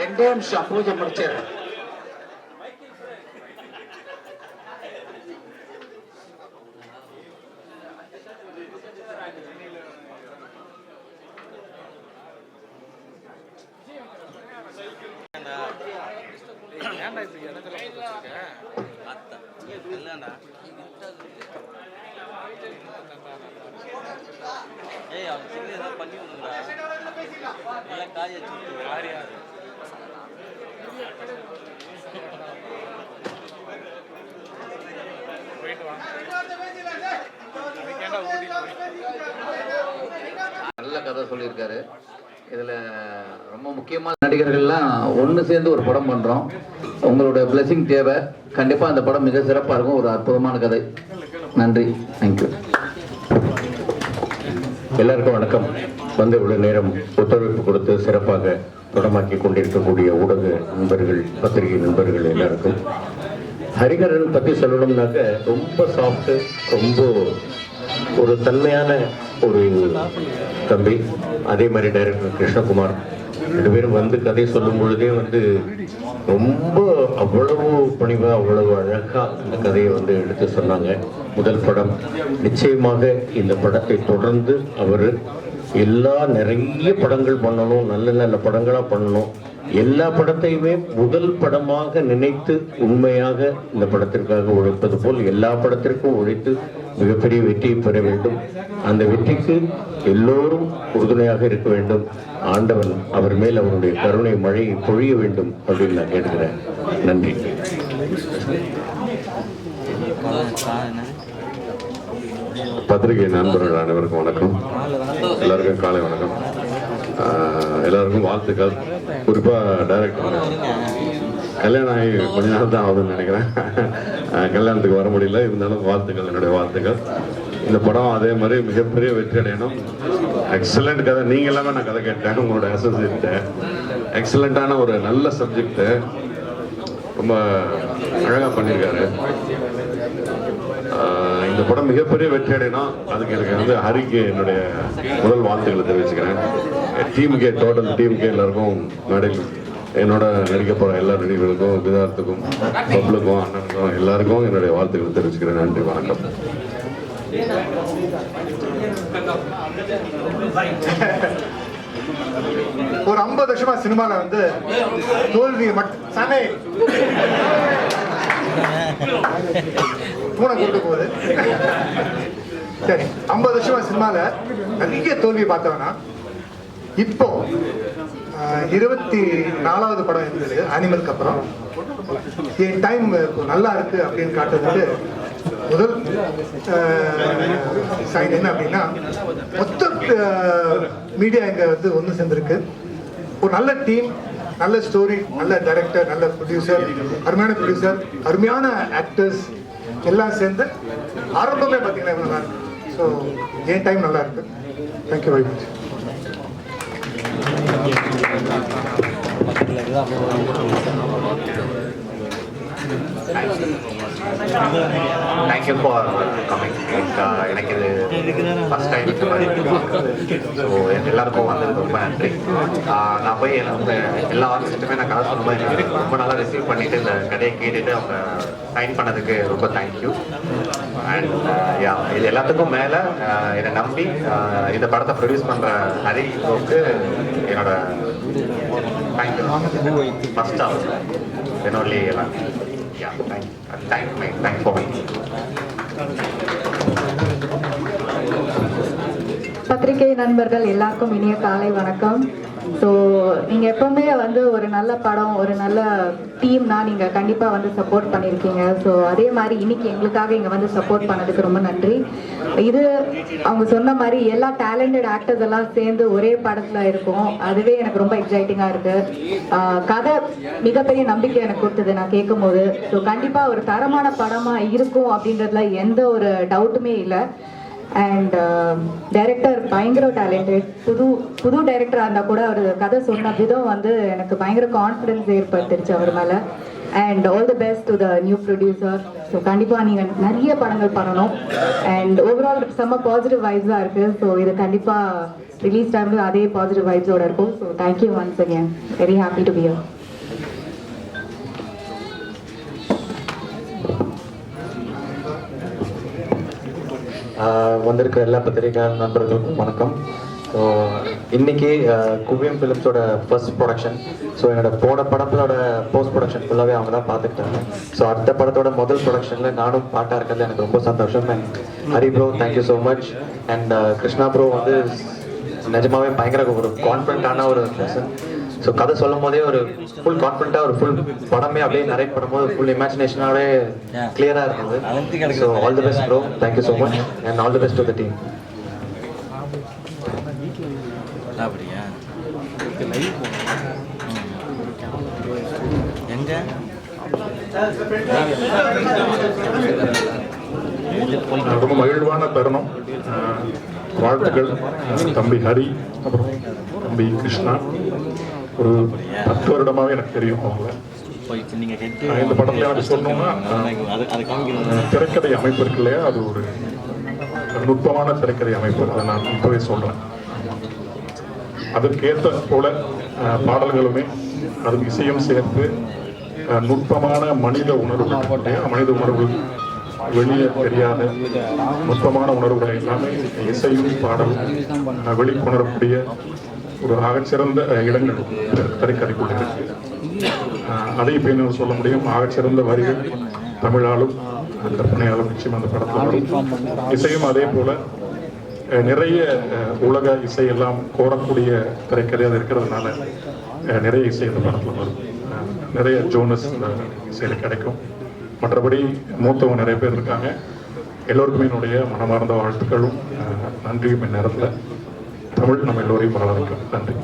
ரெண்டே நிமிஷம் பூஜை முடிச்சிடுறேன். ஏய் அவன் சின்ன ஏதாவது பண்ணி விடுங்க நல்லா காய வச்சு யார் யார்? நல்ல கதை சொல்லியிருக்காரு. இதில் ரொம்ப முக்கியமான நடிகர்கள்லாம் ஒன்று சேர்ந்து ஒரு படம் பண்ணுறோம் உங்களோட பிளெஸிங் தேவை. கண்டிப்பாக அந்த படம் மிக சிறப்பாக இருக்கும். ஒரு அற்புதமான கதை. நன்றி. தேங்க்யூ எல்லாருக்கும் வணக்கம். வந்து இவ்வளோ நேரம் ஒத்துழைப்பு கொடுத்து சிறப்பாக படமாக்கி கொண்டிருக்கக்கூடிய ஊடக நண்பர்கள் பத்திரிகை நண்பர்கள் எல்லாருக்கும். ஹரிகரன் பற்றி சொல்லணும்னாக்க ரொம்ப சாஃப்ட்டு ரொம்ப ஒரு தன்மையான ஒரு தம்பி அதே மாதிரி டைரக்டர் கிருஷ்ணகுமார். ரெண்டு பேரும் வந்து கதை சொல்லும் பொழுதே வந்து ரொம்ப அவ்வளவு பணிவா அவ்வளவு அழகா இந்த கதையை வந்து எடுத்து சொன்னாங்க. முதல் படம். நிச்சயமாக இந்த படத்தை தொடர்ந்து அவர் எல்லா நிறைய படங்கள் பண்ணணும் நல்ல நல்ல படங்களா பண்ணணும். எல்லா படத்தையுமே முதல் படமாக நினைத்து உண்மையாக இந்த படத்திற்காக உழைப்பது போல் எல்லா படத்திற்கும் உழைத்து மிகப்பெரிய வெற்றியை பெற வேண்டும். அந்த வெற்றிக்கு எல்லோரும் உறுதுணையாக இருக்க வேண்டும். ஆண்டவன் அவர் மேல் அவருடைய கருணை மழையை பொழிய வேண்டும் அப்படின்னு நான் கேட்கிறேன் நன்றி. பத்திரிகை நண்பர்கள் அனைவருக்கும் வணக்கம். எல்லாருக்கும் காலை வணக்கம். எல்லாருக்கும் வாழ்த்துக்கள். குறிப்பாக டைரக்டர் கல்யாணம் ஆகி கொஞ்ச நாள் தான் ஆகுதுன்னு நினைக்கிறேன். கல்யாணத்துக்கு வர முடியல. இருந்தாலும் வாழ்த்துக்கள் என்னுடைய வாழ்த்துக்கள். இந்த படம் அதே மாதிரி மிகப்பெரிய வெற்றி அடையணும். எக்ஸலண்ட் கதை. நீங்க எல்லாமே நான் கதை கேட்டேன். உங்களோட அசோசியேட்ட எக்ஸலண்ட்டான ஒரு நல்ல சப்ஜெக்ட் ரொம்ப அழகாக பண்ணியிருக்காரு. இந்த படம் மிகப்பெரிய வெற்றி அடையணும் அதுக்கு எனக்கு வந்து ஹரிக்கு என்னுடைய முதல் வாழ்த்துக்களை தெரிவிச்சுக்கிறேன். டீமுக்கே டோட்டல் டீமுக்கே எல்லாருக்கும் மேடையில் என்னோட நடிக்க போகிற எல்லா நடிகர்களுக்கும் விதார்த்துக்கும் பப்ளுக்கும் அண்ணனுக்கும் எல்லாருக்கும் என்னுடைய வாழ்த்துக்களை தெரிவிச்சுக்கிறேன். நன்றி வணக்கம். ஒரு ஐம்பது வருஷமா சினிமாவில் வந்து தோல்வியை மட்டும் சனை. பூனை கூட்டு போகுது. சரி ஐம்பது வருஷமா சினிமால நிறைய தோல்வி பார்த்தவனா? இப்போ இருபத்தி நாலாவது படம் இருந்தது அனிமலுக்கு அப்புறம். என் டைம் இப்போ நல்லா இருக்கு அப்படின்னு காட்டுறதுக்கு முதல் சைன் என்ன அப்படின்னா மொத்த மீடியா இங்க வந்து ஒன்று சேர்ந்துருக்கு. ஒரு நல்ல டீம் நல்ல ஸ்டோரி நல்ல டைரக்டர் நல்ல ப்ரொடியூசர் அருமையான ப்ரொடியூசர் அருமையான ஆக்டர்ஸ் எல்லாம் சேர்ந்து ஆரம்பமே பார்த்தீங்கன்னா நல்லா இருக்கு ஸோ என் டைம் நல்லா இருக்கு. Thank you very much thank you for coming எனக்கு இது ஃபர்ஸ்ட் டைம் இந்த மாதிரி ஸோ எல்லாருக்கும் வந்தது ரொம்ப நன்றி. நான் போய் எனக்கு எல்லா ஆர்டிஸ்ட்டுமே நான் கதை சொன்ன மாதிரி ரொம்ப நல்லா ரிசீவ் பண்ணிட்டு இந்த கதையை கேட்டுட்டு அவங்க சைன் பண்ணதுக்கு ரொம்ப தேங்க்யூ அண்ட் யா இது எல்லாத்துக்கும் மேலே என்னை நம்பி இந்த படத்தை ப்ரொடியூஸ் பண்ணுற ஹரிக்கு என்னோட தேங்க்யூ ஃபஸ்ட் ஆஃப் என்னோட எல்லாம் yeah thank, thank, thank for me பத்திரிகை நண்பர்கள் எல்லாருக்கும் இனிய காலை வணக்கம். ஸோ நீங்கள் எப்பவுமே வந்து ஒரு நல்ல படம் ஒரு நல்ல டீம்னா நீங்கள் கண்டிப்பாக வந்து சப்போர்ட் பண்ணியிருக்கீங்க ஸோ அதே மாதிரி இன்னைக்கு எங்களுக்காக இங்கே வந்து சப்போர்ட் பண்ணதுக்கு ரொம்ப நன்றி. இது அவங்க சொன்ன மாதிரி எல்லா டேலண்டட் ஆக்டர்ஸ் எல்லாம் சேர்ந்து ஒரே படத்தில் இருக்கும். அதுவே எனக்கு ரொம்ப எக்ஸைட்டிங்காக இருக்குது கதை மிகப்பெரிய நம்பிக்கை எனக்கு கொடுத்தது நான் கேட்கும்போது. ஸோ கண்டிப்பாக ஒரு தரமான படமாக இருக்கும் அப்படின்றதுல எந்த ஒரு டவுட்டுமே இல்லை. அண்ட் டைரக்டர் um, பயங்கர டேலண்டட் புது புது டைரக்டராக இருந்தால் கூட அவர் கதை சொன்ன விதம் வந்து எனக்கு பயங்கர கான்ஃபிடன்ஸ் ஏற்பட்டுருச்சு அவர் மேலே. And all the best to the new producer so கண்டிப்பாக நீங்கள் நிறைய படங்கள் பண்ணணும். அண்ட் ஓவரால் செம்ம பாசிட்டிவ் வைப்ஸாக இருக்குது ஸோ இது கண்டிப்பாக ரிலீஸ் டைமில் அதே பாசிட்டிவ் வைப்ஸோட இருக்கும். So thank you once again very happy to be வந்திருக்க எல்லா பத்திரிகை நண்பர்களுக்கும் வணக்கம். ஸோ இன்னைக்கு குவியம் ஃபிலிம்ஸோட ஃபர்ஸ்ட் ப்ரொடக்ஷன் ஸோ என்னோட போன படத்தோட போஸ்ட் ப்ரொடக்ஷன் ஃபுல்லாகவே அவங்க தான் பார்த்துக்கிட்டாங்க. ஸோ அடுத்த படத்தோட முதல் ப்ரொடக்ஷனில் நானும் பாட்டாக இருக்கிறது எனக்கு ரொம்ப சந்தோஷம். And Hari bro thank you so much and Krishna bro வந்து நிஜமாவே பயங்கர ஒரு கான்ஃபிடண்ட்டான ஒரு பர்சன் ஸோ கதை சொல்லும் போதே ஒரு ஃபுல் கான்ஃபிடண்ட்டாக ஒரு ஃபுல் படமே அப்படியே நரேட் பண்ணும்போது ஃபுல் இமேஜினேஷனாகவே கிளியராக இருந்தது. So all the best bro thank you so much and all the best to the team அப்படியா? எங்க? ரொம்ப மகிழ்வான தருணம். வாழ்த்துக்கள். தம்பி ஹரி அப்புறம் தம்பி கிருஷ்ணா. ஒரு பத்து வருடமாவே எனக்கு தெரியும் அவங்கள. இந்த படத்துல எனக்கு சொல்லணும்னா திரைக்கதை அமைப்பு இருக்கு இல்லையா? அது ஒரு நுட்பமான திரைக்கதை அமைப்பு. அதை நான் இப்பவே சொல்றேன். அதற்கேற்ற போல பாடல்களுமே அது இசையும் சேர்த்து நுட்பமான மனித உணர்வு? மனித உணர்வு வெளியே தெரியாத நுட்பமான உணர்வுகளை எல்லாமே இசையும் பாடலும் வெளிக்கொணரக்கூடிய ஒரு ஆகச்சிறந்த இடங்கள் திரைக்கதைக்குள்ள இருக்கு அதை இப்போ என்ன சொல்ல முடியும். ஆகச்சிறந்த வரிகள் தமிழாலும் கற்பனையாலும் நிச்சயம் அந்த படத்தில் வரும். இசையும் அதே போல நிறைய உலக இசை எல்லாம் கோரக்கூடிய திரைக்கதை அது இருக்கிறதுனால நிறைய இசை இந்த படத்தில் வரும். நிறைய ஜோனஸ் இசையில் கிடைக்கும். மற்றபடி மூத்தவங்க நிறைய பேர் இருக்காங்க. எல்லோருக்குமே என்னுடைய மனமார்ந்த வாழ்த்துக்களும். நன்றியும் இந்நேரத்தில். தமிழ் நம்ம எல்லோரையும் வரவேற்கும் நன்றி.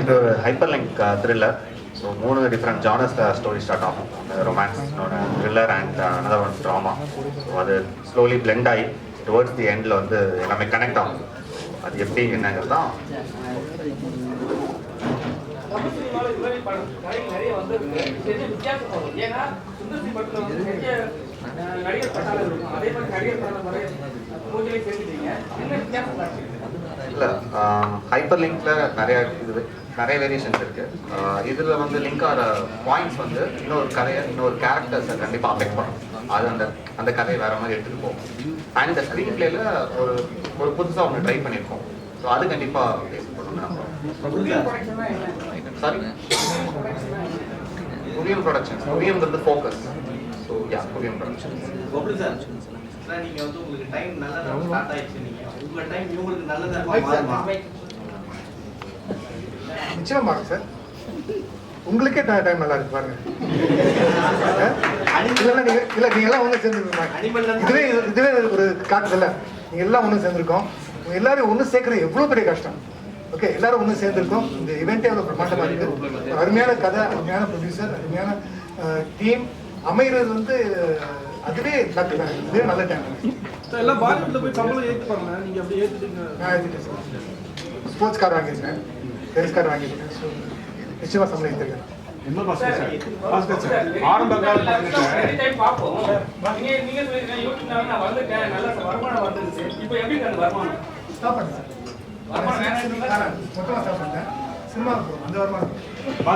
இது ஒரு ஹைப்பர் லிங்க் த்ரில்லர் ஸோ மூணு டிஃப்ரெண்ட் ஜானர்ஸில் ஸ்டோரி ஸ்டார்ட் ஆகும். Romance thriller and another one drama so அது ஸ்லோலி பிளெண்ட் ஆகி டுவர்ட்ஸ் தி எண்டில் வந்து எல்லாமே கனெக்ட் ஆகும். அது எப்படி என்னங்கிறது தான் படத்துல வந்து நடிகர் இருக்கும் அதே மாதிரி நடிகர் இல்லை ஹைப்பர் லிங்க்ல நிறைய இது நிறைய வேரியேஷன்ஸ் இருக்கு. ஆஹ் இதுல வந்து லிங்க் ஆகிற பாயிண்ட்ஸ் வந்து இன்னொரு கதையை இன்னொரு கேரக்டர்ஸை கண்டிப்பாக அஃபெக்ட் பண்ணும். அது அந்த அந்த கதையை வேற மாதிரி எடுத்துட்டு போகும். அண்ட் இந்த ஸ்க்ரீன் பிளேல ஒரு ஒரு புதுசாக ஒன்று ட்ரை பண்ணியிருக்கோம் ஸோ அது கண்டிப்பாக பேஸ் பண்ணணும் sorry Kuviyam production குவியம்ன்றது focus so yeah Kuviyam production Gokul sir sir நீங்க வந்து உங்களுக்கு டைம் நல்லா ஸ்டார்ட் ஆயிடுச்சு உங்க டைம் இவங்களுக்கு நல்லதா மாறுமா? நிச்சயமா மாறும் சார். உங்களுக்கே டைம் நல்லா இருக்கு பாருங்க. இல்ல நீங்க இல்ல நீங்க எல்லாம் ஒண்ணு சேர்ந்துருக்கீங்க. இதுவே இதுவே ஒரு காட்டுதல்ல. நீங்க எல்லாம் ஒண்ணு சேர்ந்திருக்கோம். எல்லாரும் ஒண்ணு சேர்க்கறது எவ்வளவு பெரிய கஷ்டம். ஓகே எல்லாரும் ஒண்ணு சேர்ந்திருக்கோம். இந்த இவெண்ட்டே அவ்வளவு பிரமாண்டமா இருக்கு. ஒரு அருமையான கதை அருமையான ப்ரொடியூசர் அருமையான டீம் அமைகிறது வந்து அதுவே லக்கு தான். இதுவே நல்ல டைம் எல்லாம் பாலிவுட்ல போய் சம்பளம் ஏத்துப்பாங்க நீங்க அப்படி ஏத்துட்டீங்க. நான் எழுதிட்டேன் சார். ஸ்போர்ட்ஸ் கார் வாங்கியிருக்கேன். டென்னிஸ் கார் வாங்கியிருக்கேன். ஸோ நிச்சயமா சம்பளம் எடுத்துருக்கேன் ஆரம்ப காலத்துல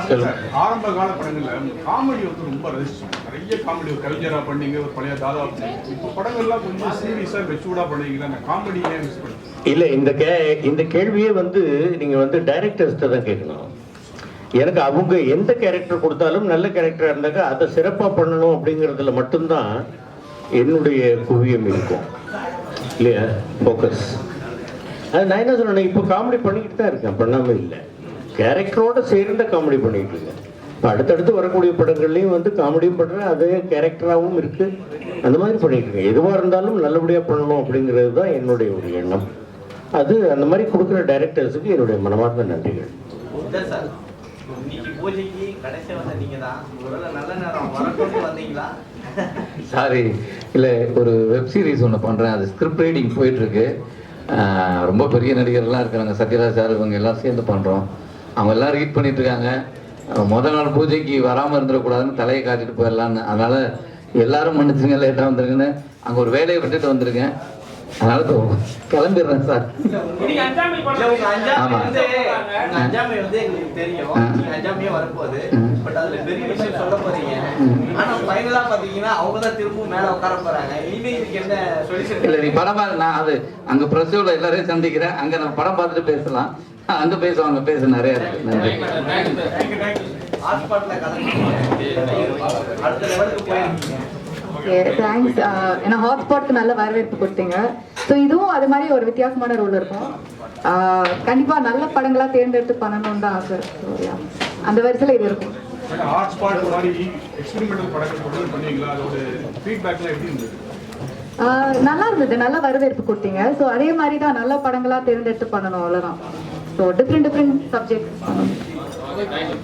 சார். ஆரம்ப கால படங்கள்ல காமெடி வந்து ரொம்ப ரசிச்சோம் நிறைய காமெடி ஒரு கவிஞரா பண்ணீங்க ஒரு பழைய தாதா பண்ணீங்க. இப்போ படங்கள்லாம் கொஞ்சம் சீரியஸா மெச்சூர்டா பண்ணீங்க அந்த காமெடி ஏன் மிஸ் பண்ணி இல்ல இந்த கே இந்த கேள்வியே வந்து நீங்க வந்து டைரக்டர்ஸ்ட்ட தான் கேட்கணும். எனக்கு அவங்க எந்த கேரக்டர் கொடுத்தாலும் நல்ல கேரக்டரா இருந்தாக்க அதை சிறப்பா பண்ணணும் அப்படிங்கிறதுல மட்டும்தான் என்னுடைய குவியம் இருக்கும். இல்லையா? ஃபோக்கஸ் அது நான் என்ன சொன்னேன் இப்போ காமெடி பண்ணிக்கிட்டு தான் இருக்கேன் பண்ணாம இல்லை. கேரக்டரோட சேர்ந்த காமெடி பண்ணிட்டு இருக்கேன். இப்போ அடுத்தடுத்து வரக்கூடிய படங்கள்லையும் வந்து காமெடியும் பண்ணுறேன் அதே கேரக்டராகவும் இருக்கு. அந்த மாதிரி பண்ணிட்டு இருக்கேன். எதுவாக இருந்தாலும் நல்லபடியாக பண்ணணும் அப்படிங்கிறது தான் என்னுடைய ஒரு எண்ணம். அது அந்த மாதிரி கொடுக்குற டைரக்டர்ஸுக்கு என்னுடைய மனமார்ந்த நன்றிகள். சார்? இல்லை ஒரு வெப் சீரிஸ் ஒன்று பண்ணுறேன் அது ஸ்கிரிப்ட் ரைட்டிங் போயிட்டுருக்கு ரொம்ப பெரிய நடிகர்லாம் இருக்கிறாங்க சத்யராஜ் சார் இவங்க எல்லாம் சேர்ந்து பண்ணுறோம் அவங்க எல்லாம் ரீட் பண்ணிட்டு இருக்காங்க அஹ் முத நாள் பூஜைக்கு வராமல் இருந்துடக்கூடாதுன்னு தலையை காட்டிட்டு போயிடலான்னு. அதனால் எல்லாரும் மன்னிச்சுங்க லேட்டாக வந்திருக்குன்னு. அங்கே ஒரு வேலையை விட்டுட்டு வந்திருக்கேன். அதனால கிளம்பிடுறேன் சார். ஆமா. வந்து உங்க அஞ்சாமை வந்து எங்களுக்கு தெரியும். ஆ. நீங்க அஞ்சாமையே வரப்போகுது. ம். பட் அதுல பெரிய விஷயம் சொல்ல போறீங்க. ஆனா ஃபைனலா பாத்தீங்கன்னா அவங்க தான் திரும்பவும் மேல உட்கார போறாங்க. இனிமே இதுக்கு என்ன சொல்யூஷன் இல்லை நீ படம் நான் அது அங்கே ப்ரெஸ்ஸில் எல்லாரையும் சந்திக்கிறேன். அங்கே நம்ம படம் பார்த்துட்டு பேசலாம். அங்கே பேசுவாங்க பேச நிறைய இருக்கு. நன்றி. தேங்க்ஸ் ஏன்னா ஹாட்ஸ்பாட்க்கு நல்ல வரவேற்பு கொடுத்தீங்க. ஸோ இதுவும் அது மாதிரி ஒரு வித்தியாசமான ரோல் இருக்கும். ஆஹ் கண்டிப்பா நல்ல படங்களா தேர்ந்தெடுத்து பண்ணணும்னு தான் ஆசை. அந்த வரிசையில் இது இருக்கும். ஹாட் ஸ்பாட் மாதிரி எக்ஸ்பெரிமெண்டல் படங்கள் தொடர்ந்து பண்ணீங்களா? அதோட ஃபீட்பேக்லாம் எப்படி இருந்தது? ஆஹ் நல்லா இருந்தது. நல்ல வரவேற்பு கொடுத்தீங்க. ஸோ அதே மாதிரி தான் நல்ல படங்களா தேர்ந்தெடுத்து பண்ணணும் அவ்வளோதான் ஸோ டிஃப்ரெண்ட் டிஃப்ரெண்ட் சப்ஜெக்ட் பண்ணணும்